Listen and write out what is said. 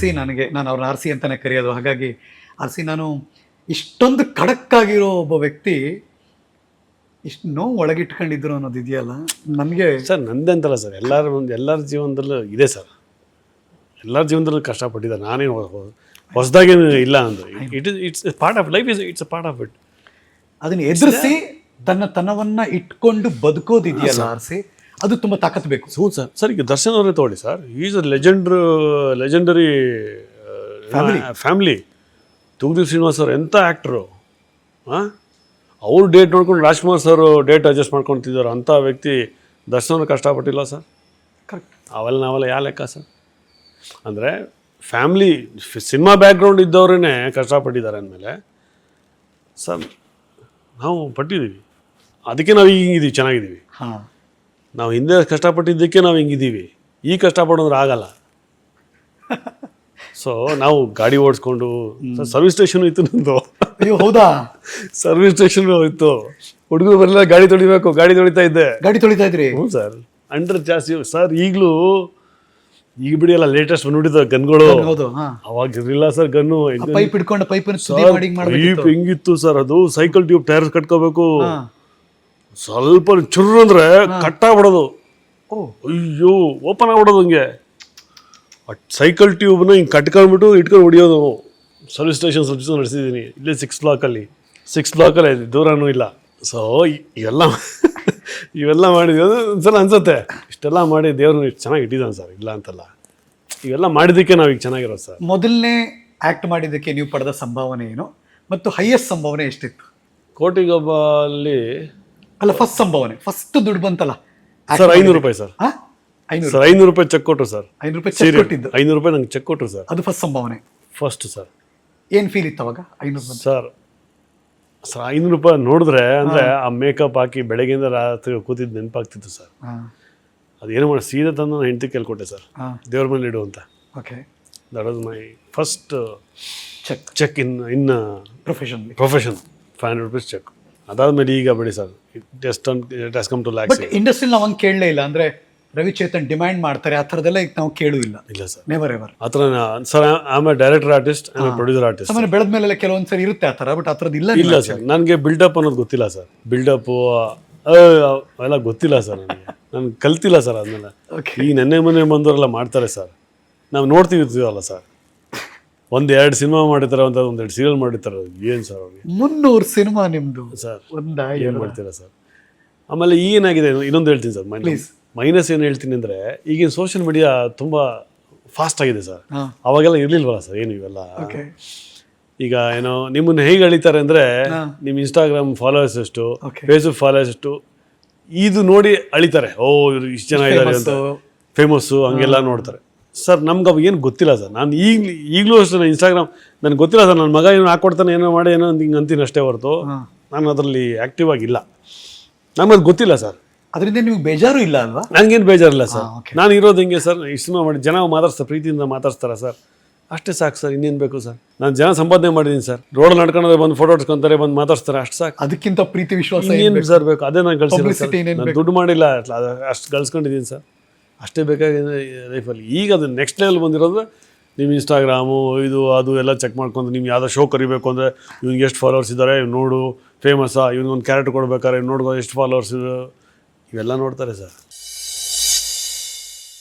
C ನನಗೆ ನಾನು ಅವ್ರನ್ನ ಆರ್ ಸಿ ಅಂತಾನೆ ಕರೆಯೋದು. ಹಾಗಾಗಿ ಆರ್ ಸಿ ನಾನು ಇಷ್ಟೊಂದು ಖಡಕ್ಕಾಗಿರೋ ಒಬ್ಬ ವ್ಯಕ್ತಿ ಇಷ್ಟು ನೋವು ಒಳಗಿಟ್ಕೊಂಡಿದ್ರು ಅನ್ನೋದು ಇದೆಯಲ್ಲ? ನನಗೆ ಸರ್ ನಂದೆಂತಲ್ಲ ಸರ್. ಎಲ್ಲರ ಒಂದು ಎಲ್ಲರ ಜೀವನದಲ್ಲೂ ಇದೆ ಸರ್. ಎಲ್ಲರ ಜೀವನದಲ್ಲೂ ಕಷ್ಟಪಟ್ಟಿದ್ದಾರೆ. ನಾನೇನು ಹೊಸದಾಗೇನು ಇಲ್ಲ ಅಂದ್ರೆ. It is it's part of life is it's a part of it ಅದನ್ನ ಎದುರಿಸಿ ತನ್ನ ತನವನ್ನ ಇಟ್ಕೊಂಡು ಬದುಕೋದಿದೆಯಲ್ಲ ಆರ್ ಸಿ ಅದು ತುಂಬ ತಾಕತ್ತು ಬೇಕು. ಹ್ಞೂ ಸರ್. ಸರ್ ಈಗ ದರ್ಶನ್ ಅವರೇ ತಗೊಳ್ಳಿ sir. Is a legend legendary family ತುಗದಿ Srinivas sir ಎಂಥ ಆ್ಯಕ್ಟ್ರು ಹಾಂ ಅವ್ರು ಡೇಟ್ ನೋಡ್ಕೊಂಡು ರಾಜ್ಕುಮಾರ್ ಸರ್ ಡೇಟ್ ಅಡ್ಜಸ್ಟ್ ಮಾಡ್ಕೊತಿದ್ದಾರೆ ಅಂಥ ವ್ಯಕ್ತಿ ದರ್ಶನ ಕಷ್ಟಪಟ್ಟಿಲ್ಲ ಸರ್. ಕರೆಕ್ಟ್ ಅವೆಲ್ಲ ನಾವೆಲ್ಲ ಯಾವ ಲೆಕ್ಕ ಸರ್? ಅಂದರೆ ಫ್ಯಾಮ್ಲಿ ಸಿನಿಮಾ ಬ್ಯಾಕ್ಗ್ರೌಂಡ್ ಇದ್ದವ್ರೇ ಕಷ್ಟಪಟ್ಟಿದ್ದಾರೆ ಅಂದಮೇಲೆ ಸರ್ ನಾವು ಪಟ್ಟಿದ್ದೀವಿ. ಅದಕ್ಕೆ ನಾವು ಈಗಿದ್ದೀವಿ ಚೆನ್ನಾಗಿದ್ದೀವಿ. ಹಾ. ನಾವು ಹಿಂದೆ ಕಷ್ಟಪಟ್ಟಿದ್ದಕ್ಕೆ ನಾವು ಹಿಂಗಿದ್ದೀವಿ. ಈ ಕಷ್ಟಪಡೋದ್ರೆ ಆಗಲ್ಲ. ಸೊ ನಾವು ಗಾಡಿ ಓಡಿಸ್ಕೊಂಡು ಸರ್ವಿಸ್ ಸ್ಟೇಷನ್ ಇತ್ತು ನಂದು. ಅಯ್ಯೋ ಹೌದಾ? ಸರ್ವಿಸ್ ಸ್ಟೇಷನ್ ಇತ್ತು ಹುಡುಗರು ಬರಲಿಲ್ಲ ಗಾಡಿ ತೊಳಿಬೇಕು ಗಾಡಿ ತೊಳಿತಾ ಇದ್ದೆ. ಗಾಡಿ ತೊಳಿತಾ ಇದ್ರಿ? ಹ್ಞೂ ಸರ್. ಅಂಡ್ರೆ ಜಾಸ್ತಿ ಸರ್ ಈಗಲೂ ಈಗ ಬಿಡಿ ಎಲ್ಲ ಲೇಟೆಸ್ಟ್ ಬಂದ್ಬಿಟ್ಟಿದ್ದ ಗನ್ಗಳು. ಅವಾಗ ಇರಲಿಲ್ಲ ಸರ್ ಗನ್ನು. ಪೈಪ್ ಹಿಡ್ಕೊಂಡು ಪೈಪ್ ಹೆಂಗಿತ್ತು ಸರ್ ಅದು. ಸೈಕಲ್ ಟ್ಯೂಬ್ ಟೈರ್ ಕಟ್ಕೋಬೇಕು. ಸ್ವಲ್ಪ ಚುರ್ರು ಅಂದ್ರೆ ಕಟ್ಟಾಗ್ಬಿಡೋದು. ಅಯ್ಯೋ ಓಪನ್ ಆಗ್ಬಿಡೋದು ಹಂಗೆ. ಸೈಕಲ್ ಟ್ಯೂಬ್ನ ಹಿಂಗೆ ಕಟ್ಕೊಂಡ್ಬಿಟ್ಟು ಇಟ್ಕೊಂಡು ಹೊಡಿಯೋದು. ಸರ್ವಿಸ್ ಸ್ಟೇಷನ್ ಸರ್ವಿಸ್ ನಡೆಸಿದ್ದೀನಿ. ಇಲ್ಲೇ ಸಿಕ್ಸ್ ಬ್ಲಾಕಲ್ಲಿ ಸಿಕ್ಸ್ ಇದೆ ದೂರನೂ ಇಲ್ಲ. ಸೊ ಇವೆಲ್ಲ ಇವೆಲ್ಲ ಮಾಡಿದ್ವಿ. ಅದು ಒಂದ್ಸಲ ಅನ್ಸುತ್ತೆ. ಇಷ್ಟೆಲ್ಲ ಮಾಡಿ ದೇವ್ರನ್ನ ಇಷ್ಟು ಚೆನ್ನಾಗಿ ಇಟ್ಟಿದ್ದಾನೆ ಸರ್. ಇಲ್ಲ ಅಂತಲ್ಲ. ಇವೆಲ್ಲ ಮಾಡಿದ್ದಕ್ಕೆ ನಾವು ಈಗ ಚೆನ್ನಾಗಿರೋದು ಸರ್. ಮೊದಲನೇ ಆ್ಯಕ್ಟ್ ಮಾಡಿದ್ದಕ್ಕೆ ನೀವು ಪಡೆದ ಸಂಭಾವನೆ ಏನು? ಮತ್ತು ಹೈಯೆಸ್ಟ್ ಸಂಭಾವನೆ ಎಷ್ಟಿತ್ತು? ಕೋಟಿಗೊಬ್ಬ ಅಲ್ಲಿ ಅಲ್ಲ ಫಸ್ಟ್ ಸಂಭಾವನೆ. ಫಸ್ಟ್ ದುಡ್ಡು ಬಂತಲ್ಲ. ಸರ್ ಐನೂರು ರೂಪಾಯಿ ಸರ್ ಹಾ ಐನೂರು ಸರ್ ಐನೂರು ರೂಪಾಯಿ ಚೆಕ್ ಕೊಟ್ಟರು ಸರ್ ಐನೂರು ರೂಪಾಯಿ ಚೆಕ್ ಕೊಟ್ಟಿದ್ದು. ಐನೂರು ರೂಪಾಯಿ ನಂಗೆ ಚೆಕ್ ಕೊಟ್ಟರು ಸರ್ ಅದು ಫಸ್ಟ್ ಸಂಭಾವನೆ. ಫಸ್ಟ್ ಸರ್ ಏನ್ ಫೀಲ್ ಇತ್ತು ಅವಾಗ? ಐನೂರು ಬಂತು. ಸರ್ ಸರ್ ಐನೂರು ರೂಪಾಯಿ ನೋಡಿದ್ರೆ ಅಂದರೆ ಆ ಮೇಕಪ್ ಹಾಕಿ ಬೆಳಗ್ಗೆಯಿಂದ ರಾತ್ರಿ ಕೂತಿದ್ದು ನೆನಪಾಗ್ತಿತ್ತು ಸರ್ ಹಾ. ಅದೇನು ಮಾಡಿ ಸೀದಾ ತಂದು ನಾನು ಹೆಂಡತಿ ಕೇಳ್ಕೊಟ್ಟೆ ಸರ್ ಹಾ. ದೇವ್ರ ಮೇಲೆ ಇಡು ಅಂತ. Okay that was my first cheque cheque in in profession profession five hundred rupees cheque ಅದಾದ್ಮೇಲೆ ಈಗ ಬಿಡಿ sir. It it come to lakhs but industry ನಾವು ಹಂಗೆ ಕೇಳಲೇ ಇಲ್ಲ. ಅಂದ್ರೆ ರವಿಚೇತನ್ ಡಿಮ್ಯಾಂಡ್ ಮಾಡ್ತಾರೆ. ಆ ಥರದೆಲ್ಲ ಈಗ ನಾವು ಕೇಳೂ ಇಲ್ಲ. ಇಲ್ಲ ಸರ್. ನೆವರ್ ಎವರ್ ಆ ಥರ sir am a director artist am a producer artist ಸಾಮಾನ್ಯ ಬೆಳೆದ ಮೇಲೆಲ್ಲ ಕೆಲವೊಂದ್ಸರಿ ಇರುತ್ತೆ ಆ ಥರ ಬಟ್ ಆ ಥರದ್ದು ಇಲ್ಲ ಇಲ್ಲ ಸರ್. ನನಗೆ ಬಿಲ್ಡಪ್ ಅನ್ನೋದು ಗೊತ್ತಿಲ್ಲ ಸರ್. ಬಿಲ್ಡಪ್ಪು ಎಲ್ಲ ಗೊತ್ತಿಲ್ಲ ಸರ್ ನನಗೆ. ನಾನು ಕಲ್ತಿಲ್ಲ ಸರ್ ಅದನ್ನೆಲ್ಲ ಓಕೆ ಈ ನೆನ್ನೆ ಮೊನ್ನೆ ಬಂದವರೆಲ್ಲ ಮಾಡ್ತಾರೆ ಸರ್. ನಾವು ನೋಡ್ತೀವಿ ಅಲ್ಲ ಸರ್. ಒಂದು ಎರಡು ಸಿನಿಮಾ ಮಾಡಿರ್ತಾರೆ ಅಂತ ಒಂದೆರಡು ಸೀರಿಯಲ್ ಮಾಡಿರ್ತಾರೆ. ಏನು ಸರ್ ಅವ್ರಿಗೆ? ಮುನ್ನೂರು ಸಿನಿಮಾ ನಿಮ್ಮದು ಸರ್ ಒಂದ ಏನು ಮಾಡ್ತೀರಾ ಸರ್ ಆಮೇಲೆ ಏನಾಗಿದೆ ಇನ್ನೊಂದು ಹೇಳ್ತೀನಿ ಸರ್ ಮೈನಸ್ ಮೈನಸ್ ಏನು ಹೇಳ್ತೀನಿ ಅಂದರೆ ಈಗಿನ ಸೋಷಿಯಲ್ ಮೀಡಿಯಾ ತುಂಬ ಫಾಸ್ಟ್ ಆಗಿದೆ ಸರ್ ಅವಾಗೆಲ್ಲ ಇರಲಿಲ್ವಲ್ಲ ಸರ್ ಏನು ಇವೆಲ್ಲ? ಈಗ ಏನೋ ನಿಮ್ಮನ್ನು ಹೇಗೆ ಅಳಿತಾರೆ ಅಂದರೆ. ನಿಮ್ಮ ಇನ್ಸ್ಟಾಗ್ರಾಮ್ ಫಾಲೋವರ್ಸ್ ಎಷ್ಟು. ಫೇಸ್ಬುಕ್ ಫಾಲೋವರ್ಸ್ ಎಷ್ಟು ಇದು ನೋಡಿ ಅಳಿತಾರೆ. ಓ ಇವರು ಇಷ್ಟು ಜನ ಇದ್ದಾರೆ ಅಂತ. ಫೇಮಸ್ಸು ಹಂಗೆಲ್ಲ ನೋಡ್ತಾರೆ. ಸರ್ ನಮ್ಗೆ ಅವಾಗ ಏನು ಗೊತ್ತಿಲ್ಲ ಸರ್. ನಾನು ಈಗಲೂ ಈಗಲೂ ಅಷ್ಟೇ ನಾನು ಇನ್ಸ್ಟಾಗ್ರಾಮ್ ನನಗೆ ಗೊತ್ತಿಲ್ಲ ಸರ್ ನನ್ನ ಮಗ ಏನೋ ಹಾಕ್ಕೊಡ್ತಾನೆ ಏನೋ ಮಾಡಿ ಏನೋ ಅಂತ ಹಿಂಗೆ ಅಂತೀನಿ ಅಷ್ಟೇ ಹೊರತು. ನಾನು ಅದರಲ್ಲಿ ಆ್ಯಕ್ಟಿವ್ ಆಗಿಲ್ಲ. ನಮ್ಗೆ ಅದು ಗೊತ್ತಿಲ್ಲ ಸರ್. ಅದರಿಂದ ನೀವು ಬೇಜಾರು ಇಲ್ಲ ಅಲ್ವಾ? ನನಗೇನು ಬೇಜಾರಿಲ್ಲ ಸರ್. ನಾನು ಇರೋದು ಹಿಂಗೆ ಸರ್ ಇಷ್ಟು ಸಿನಿಮಾ ಮಾಡಿ ಜನ ಮಾತಾಡ್ತಾರೆ ಪ್ರೀತಿಯಿಂದ ಮಾತಾಡ್ತಾರೆ ಸರ್. ಅಷ್ಟೇ ಸಾಕು ಸರ್ ಇನ್ನೇನು ಬೇಕು ಸರ್. ನಾನು ಜನ ಸಂಪಾದನೆ ಮಾಡಿದ್ದೀನಿ ಸರ್. ರೋಡ್ ನಡ್ಕೊಂಡ್ರೆ ಬಂದು ಫೋಟೋ ಹೊಡ್ಸ್ಕೊಂತಾರೆ ಬಂದು ಮಾತಾಡ್ತಾರೆ ಅಷ್ಟು ಸಾಕು. ಅದಕ್ಕಿಂತ ಪ್ರೀತಿ ವಿಶ್ವಾಸ ಏನು? ಸರ್ ಬೇಕು? ಅದೇ ನಾನು ಗಳಿಸಿಲ್ಲ ದುಡ್ಡು ಮಾಡಿಲ್ಲ ಅಷ್ಟು ಗಳಿಸ್ಕೊಂಡಿದ್ದೀನಿ ಸರ್. ಅಷ್ಟೇ ಬೇಕಾಗಿದೆ ಲೈಫಲ್ಲಿ ಈಗ ಅದು ನೆಕ್ಸ್ಟ್ ಲೆವೆಲ್ ಬಂದಿರೋದು ನಿಮ್ಮ ಇನ್ಸ್ಟಾಗ್ರಾಮು ಇದು, ಅದು ಎಲ್ಲ ಚೆಕ್ ಮಾಡ್ಕೊಂಡು ನಿಮ್ಗೆ ಯಾವುದೋ ಶೋ ಕರಿಬೇಕು ಅಂದರೆ ಇವ್ನಿಗೆ ಎಷ್ಟು ಫಾಲೋವರ್ಸ್ ಇದ್ದಾರೆ ಇವ್ನು ನೋಡು ಫೇಮಸ್ಸಾ ಇವ್ನಿಗೊಂದು ಕ್ಯಾರೆಟ್ ಕೊಡ್ಬೇಕಾದ್ರೆ ಇವ್ನು ನೋಡ್ಕೊ, ಎಷ್ಟು ಫಾಲೋವರ್ಸ್ ಇವೆಲ್ಲ ನೋಡ್ತಾರೆ ಸರ್.